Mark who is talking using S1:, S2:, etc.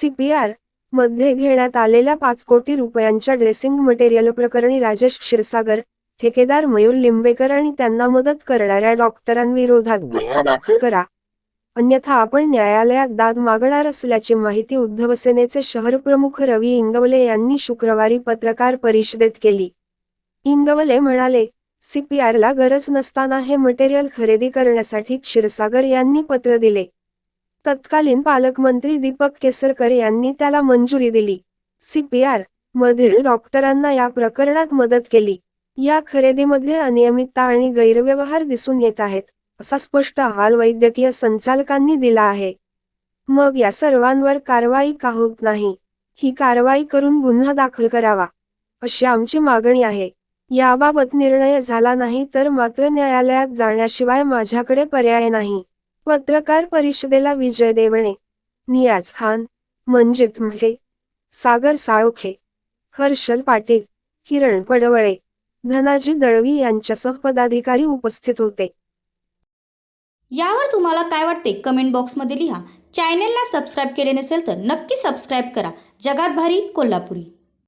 S1: सीपीआरमध्ये घेण्यात आलेल्या पाच कोटी रुपयांच्या ड्रेसिंग मटेरियल प्रकरणी राजेश क्षीरसागर ठेकेदार मयूर लिंबेकर आणि त्यांना मदत करणाऱ्या डॉक्टरांविरोधात गुन्हा दाखल करा. अन्यथा आपण न्यायालयात दाद मागणार असल्याची माहिती उद्धव सेनेचे शहरप्रमुख रवी इंगवले यांनी शुक्रवारी पत्रकार परिषदेत केली. इंगवले म्हणाले सीपीआरला गरज नसताना हे मटेरियल खरेदी करण्यासाठी क्षीरसागर यांनी पत्र दिले. तत्कालीन पालकमंत्री दीपक केसरकर यांनी त्याला मंजुरी दिली. सीपीआर मधील डॉक्टरांना या प्रकरणात मदत केली. या खरेदीमध्ये अनियमितता आणि गैरव्यवहार दिसून येत आहेत असा स्पष्ट अहवाल वैद्यकीय संचालकांनी दिला आहे. मग या सर्वांवर कारवाई का होत नाही? ही कारवाई करून गुन्हा दाखल करावा अशी आमची मागणी आहे. याबाबत निर्णय झाला नाही तर मात्र न्यायालयात जाण्याशिवाय माझ्याकडे पर्याय नाही. पत्रकार परिषदेला विजय देवणे. नियाज खान मंजित म्हे सागर साळोखे हर्षल पाटील किरण पडवळे धनाजी दळवी यांच्यासह पदाधिकारी उपस्थित होते.
S2: यावर तुम्हाला काय वाटते? कमेंट बॉक्समध्ये लिहा. चॅनेलला सबस्क्राईब केले नसेल तर नक्की सबस्क्राईब करा. जगात भारी कोल्हापुरी.